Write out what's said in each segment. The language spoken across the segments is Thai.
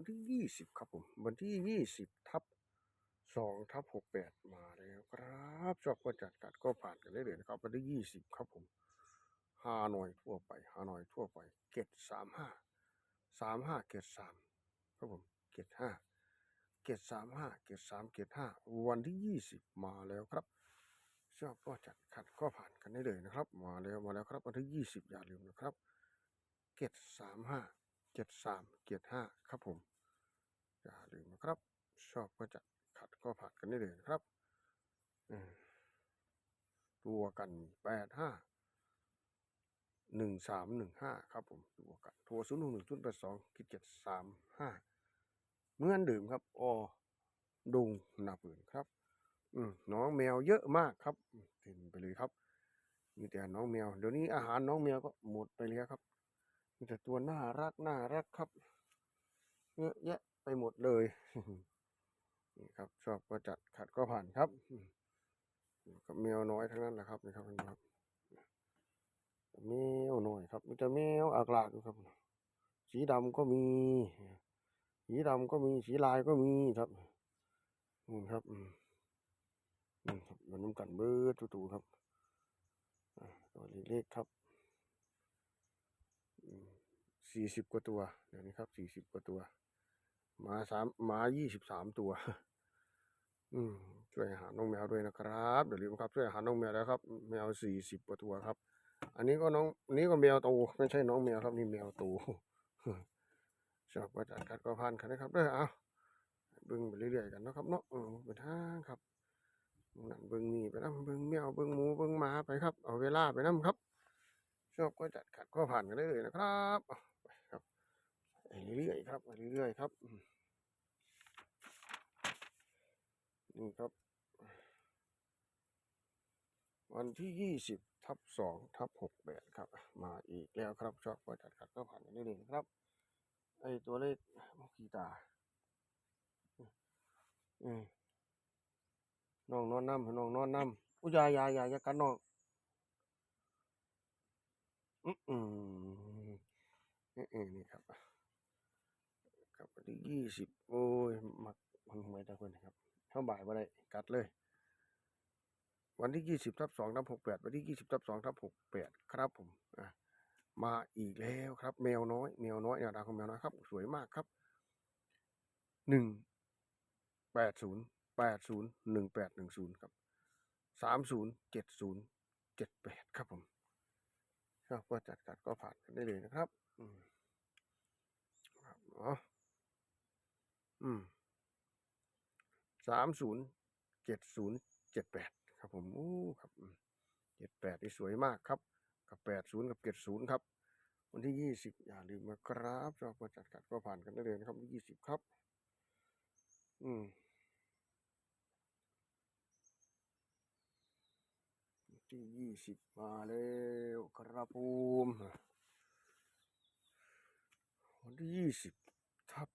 วันที่ยี่สิบครับผม วันที่ยี่สิบทับสองทับหกแปดมาแล้วครับชอบก็จัดกัดก็ผ่านกันได้เลยนะครับวันที่ยี่สิบครับผมฮานอยทั่วไปฮานอยทั่วไป เกตสามห้าสามห้าเกตสามครับผมเกตห้าเกตสามห้าเกตสามเกตห้าวันที่ยี่สิบมาแล้วครับชอบก็จัดขัดก็ผ่านกันได้เลยนะครับ มาแล้วมาแล้วครับวันที่ยี่สิบอย่าลืมนะครับ เกตสามห้า เกตสามเกตห้าครับผมอย่าลืมนะครับ ชอบก็จัดขัดก็ผ่านกันได้เลยนะครับตัวกันแปดห้าหนึ่งสามหนึ่งห้าครับผมตัวกันทัวศูนย์หนึ่งศูนย์แปดสองกิจเจ็ดสามห้าเมื่อนเดิมครับออดุงนาปืนครับ อืน้องแมวเยอะมากครับเต็มไปเลยครับมีแต่น้องแมวเดี๋ยวนี้อาหารน้องแมวก็หมดไปแล้วครับ มีแต่ตัวน่ารักน่ารักครับเยอะแยะไปหมดเลยนี่ครับ ชอบก็จัดขัดก็ผ่านครับกับแมวน้อยทั้งนั้นแหละครับนี่ครับนี่ครับแมวน้อยครับมีแต่แมวอากลากครับ สีดำก็มี สีดำก็มีสีลายก็มีครับนี่ครับนี่ครับอยู่น้ำกันเบิดตูๆครับตัวเล็กๆครับ สี่สิบกว่าตัว เดี๋ยวนี้ครับสี่สิบกว่าตัวหมาสามหมายี่สิบสามตัว อืมช่วยหาน้องแมวด้วยนะครับเดี๋ยวลืมครับช่วยหาน้องแมวแล้วครับ แมวสี่สิบกว่าตัวครับ อันนี้ก็น้องนี้ก็แมวโตไม่ใช่น้องแมวครับนี่แมวโตชอบประจัดกัดก็พันกันนะครับเด้อเอาเบิ่งไปเรื่อยๆกันนะครับเนาะเป็นทางครับเบึงนั่นเบิ่งนี่ไปนํเบิ่งแมวเบิ่งหมูเบิ่งหมาไปครับ เอาเวลาไปนํครับ อบก็จัดขัดก็ผ่านกันได้เลยนะครับไปครับเรื่อยๆครับเรื่อยๆครับนี่ครับ วันที่ยี่สิบทับสองทับหกแปดครับ มาอีกแล้วครับชอบก็จัดขัดก็ผ่านกันได้เลยนะครับ ไอตัวเลขมกีตาอืมน้องนอนน้ำน้องนอนน้ำอุยายายายากันน้อง อืมอืมนี่เองนี่ครับครับวันที่ยี่สิบโอ้ยมักมันหวยตะคนนะครับเข้าบ่ายมาได้กัดเลย วันที่ยี่สิบทับสองทับหกแปดวันที่ยี่สิบทับสองทับหกแปดครับผมอะมาอีกแล้วครับ แมวน้อย แมวน้อยเนี่ยดาวของแมวน้อยครับ สวยมากครับหนึ่งแปดศูนย์แปดศูนย์หนึ่งแปดหนึ่งศูนย์ครับสามศูนย์เจ็ดศูนย์เจ็ดแปดครับผม ชอบก็จัดกัดก็ผ่านกันได้เลยนะครับ อืมครับเนาะอืมสามศูนย์เจ็ดศูนย์เจ็ดแปดครับผมอู้ครับเจ็ดแปดที่สวยมากครับ กับแปดศูนย์กับเจ็ดศูนย์ครับวันที่ยี่สิบอย่าลืมนะครับชอบก็จัดกัดก็ผ่านกันได้เลยนะครับวันที่ยี่สิบครับ อืมวัน ที่ยี่สิบมาแล้วครับผมวันที่ยี่สิบทับ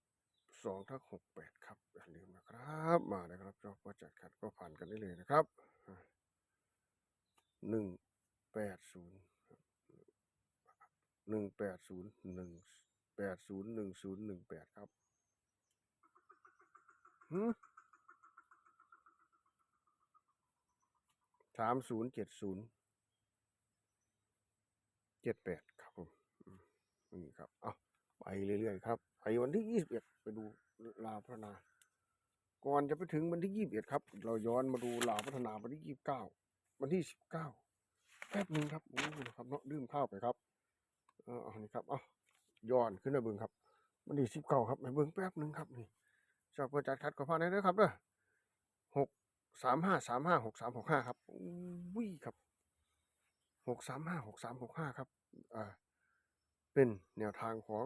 สองทับหกแปดครับอย่าลืมนะครับ มาเลยครับชอบก็จัดกัดก็ผ่านกันได้เลยนะครับหนึ่งแปดศูนย์หนึ่งแปดศูนย์หนึ่งแปดศูนย์หนึ่งศูนย์หนึ่งแปดครับหื สามศูนย์เจ็ดศูนย์เจ็ดแปดครับผมนี่ครับเอาไปเรื่อยๆครับไปวันที่ยี่สิบเอ็ดไปดูลาวพัฒนา ก่อนจะไปถึงวันที่ยี่สิบเอ็ดครับ เราย้อนมาดูลาวพัฒนาวันที่ยี่สิบเก้าวันที่สิบเก้าแป๊บหนึ่งครับโอ้โหครับเนาะดื่มข้าวไปครับเออเอานี่ครับเอาย้อนขึ้นมาเบิ่งครับวันที่สิบเก้าครับไปเบิ่งแป๊บหนึ่งครับนี่ชอบกระจัดคัดก็พาได้เลยครับเด้อ สามห้าสามห้าหกสามหกห้าครับอุ้ยครับหกสามห้าหกสามหกห้าครับ อ่า เป็นแนวทางของ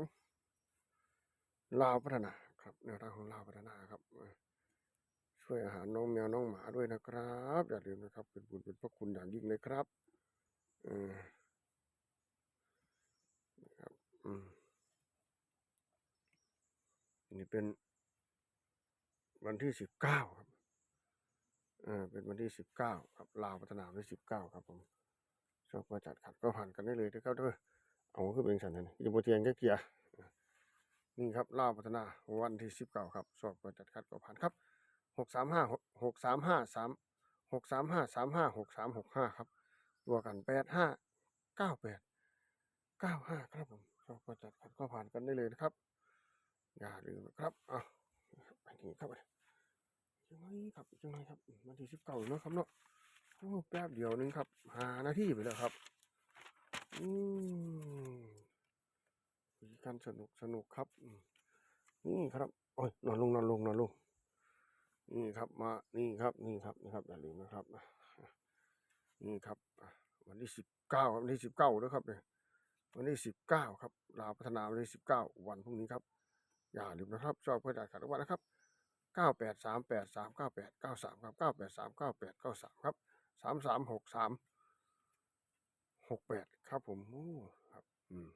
ลาวพัฒนาครับ แนวทางของลาวพัฒนาครับช่วยอาหารน้องแมวน้องหมาด้วยนะครับ อย่าลืมนะครับ เป็นบุญเป็นพระคุณอย่างยิ่งเลยครับออนะครับอืมนี่เป็นวันที่สิบเก้าครับ ออเป็นวันที่สิบเก้าครับลาวพัฒนาวันที่สิบเก้าครับผมชอบมาจัดขัดก็ผ่านกันได้เลยนะครับเด้อเอาขึ้นเป็นสันนะนี่จะโปรเทียนแค่เกียร์นี่ครับลาวพัฒนาวันที่สิบเก้าครับสอบเปิดจัดคัดก็ผ่านครับหกสามห้าหกสามห้าสามหกสามห้าสามห้าหกสามหกห้าครับตัวกันแปดห้าเก้าแปดเก้าห้าครับผมสอบเปิดจัดคัดก็ผ่านกันได้เลยนะครับ อย่าลืมนะครับอะไปนี่ครับ ยังไงครับยังไงครับวันที่สิบเก้าเนาะครับเนาะโอ้แป๊บเดียวนึงครับหาหน้าที่ไปแล้วครับ อืมกันสนุกสนุกครับนี่ครับโอ้ยนอนลงนอนลงนอนลงนี่ครับมานี่ครับนี่ครับนี่ครับอย่าลืมนะครับนี่ครับวันที่สิบเก้าวันที่สิบเก้าด้วครับเนี่ยวันที่สิบเก้าครับลาวพัฒนาวันที่สิบเก้าวันพรุ่งนี้ครับ อย่าลืมนะครับชอบเพื่อจ่าขาดวันนะครับ เก้าแปดสามแปดสามเก้าแปดเก้าสามครับเก้าแปดสามเก้าแปดเก้าสามครับสามสามหกสามหกแปดครับผมโอ้ครับ อืม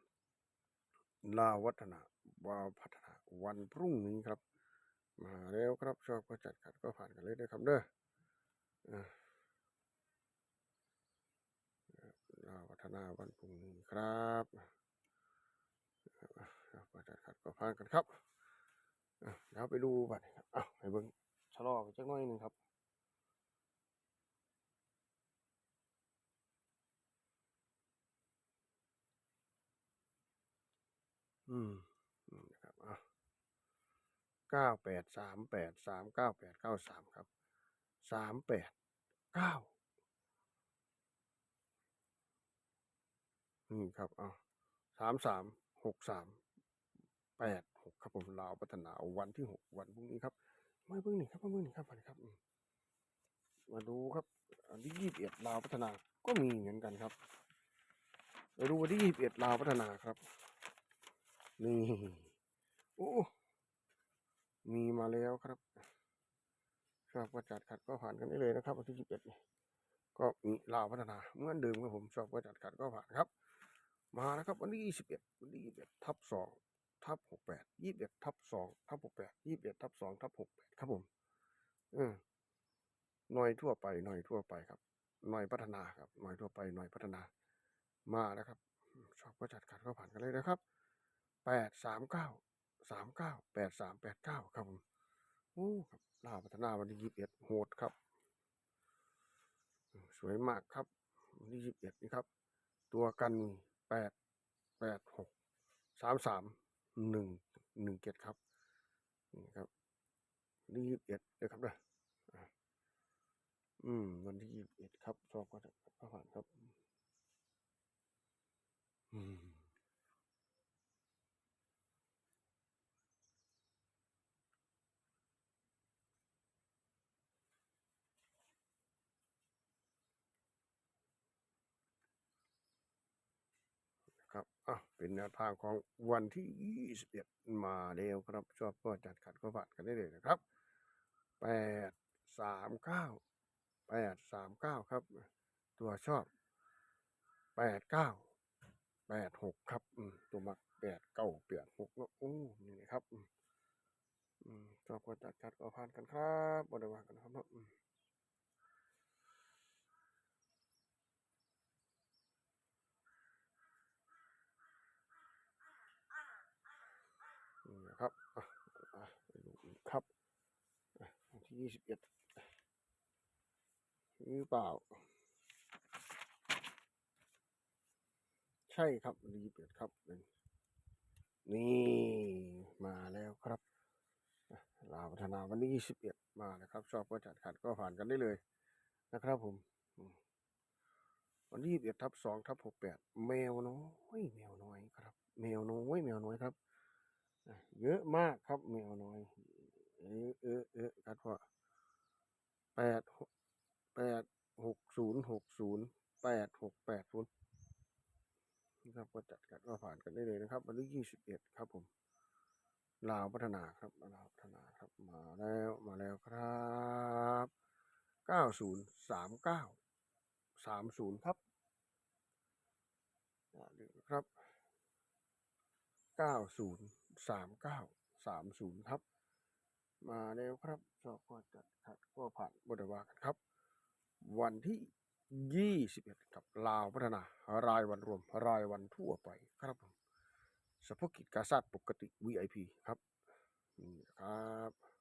ลาวัฒนาวาพัฒนาวันพรุ่งนี้ครับ มาแล้วครับชอบก็จัดขัดก็ผ่านกันเลยนะครับเด้อลาวัฒนาวันพรุ่งนี้ครับก็จัดขัดก็ผ่านกันครับ เดี๋ยวไปดูบัตรอ้าวให้เบิ้งชะลอไปจักหน้อยหนึ่งครับอืมอืมนะครับอะเก้าแปดสามแปดสามเก้าแปดเก้าสามครับสามแปดเก้านี่ครับอะสามสามหกสามแปด หกครับผมลาวพัฒนาวันที่หกวันพรุ่งนี้ครับมาเบิ่งนี่ครับมาเบิ่งนี่ครับมานี่ครับ มาดูครับอันที่ยี่สิบเอ็ดลาวพัฒนาก็มีเหมือนกันครับมาดูวันที่ยี่สิบเอ็ดลาวพัฒนาครับนี่โอ้มีมาแล้วครับชอบประจัดขัดก็ผ่านกันได้เลยนะครับวันที่ยี่สิบเอ็ดก็มีลาวพัฒนาเหมือนเดิมครับผมชอบประจัดขัดก็ผ่านครับ มาแล้วครับวันที่ยี่สิบเอ็ดวันที่ยี่สิบเอ็ดทับสอง ทับหกแปดยี่สิบเอ็ดทับสองทับหกแปดยี่สิบเอ็ดทับสองทับหกแปดครับผมเออหน่อยทั่วไปหน่อยทั่วไปครับหน่อยพัฒนาครับหน่อยทั่วไปหน่อยพัฒนามาแล้วครับชอบประจัดขัดก็ผ่านกันเลยนะครับแปดสามเก้าสามเก้าแปดสามแปดเก้าครับผมโอ้ครับลาพัฒนาวันที่ยี่สิบเอ็ดโหดครับ สวยมากครับวันที่ยี่สิบเอ็ดนี่ครับ ตัวกันแปดแปดหกสามสาม หนึ่งหนึ่งเจ็ดครับนี่ครับวันที่ยี่สิบเอ็ดนะครับเด้ออะอืม วันที่ยี่สิบเอ็ดครับสอบก็ผ่านครับ อืม ครับอะเป็นแนวทางของวันที่ 21 มาแล้วครับ ชอบก็จัดขัดก็ผ่านกันได้เลยนะครับ 8 3 9 8 3 9 ครับ ตัวชอบ 8 9 8 6 ครับตัวมัก8 9 8 6เนาะโอ้นี่นะครับชอบก็จัดขัดก็ผ่านกันครับบ่ได้ว่ากันครับเนาะอืมนี่นะครับอะอะไปดูอีกครับ อะวันที่21หรือเปล่า ใช่ครับวันที่21ครับนี่มาแล้วครับลาวพัฒนาวันที่21มาแล้วครับ ชอบก็จัดขัดก็ผ่านกันได้เลยนะครับผม วันที่21ทับ2ทับ68แปดแมวน้อยแมวน้อยครับ แมวน้อยแมวน้อยครับเยอะมากครับแมวน้อย เออเออเออครับพ่อแปดหกแปดหกศูนย์หกศูนย์แปดหกแปดศูนย์นะครับก็จัดกันก็ผ่านกันได้เลยนะครับ วันที่ยี่สิบเอ็ดครับผมลาวพัฒนาครับลาวพัฒนาครับมาแล้วมาแล้วครับเก้าศูนย์สามเก้าสามศูนย์ครับอย่าลืมนะครับเก้าศูนย์สามเก้าสามศูนย์ครับ มาแล้วครับชอบก็จัดขัดก็ผ่านบไดว่ากันครับ วันที่ 21 กับลาวพัฒนารายวันรวม รายวันทั่วไปครับผมเฉพกิจกาซาดปกติ VIP ครับนี่ครับ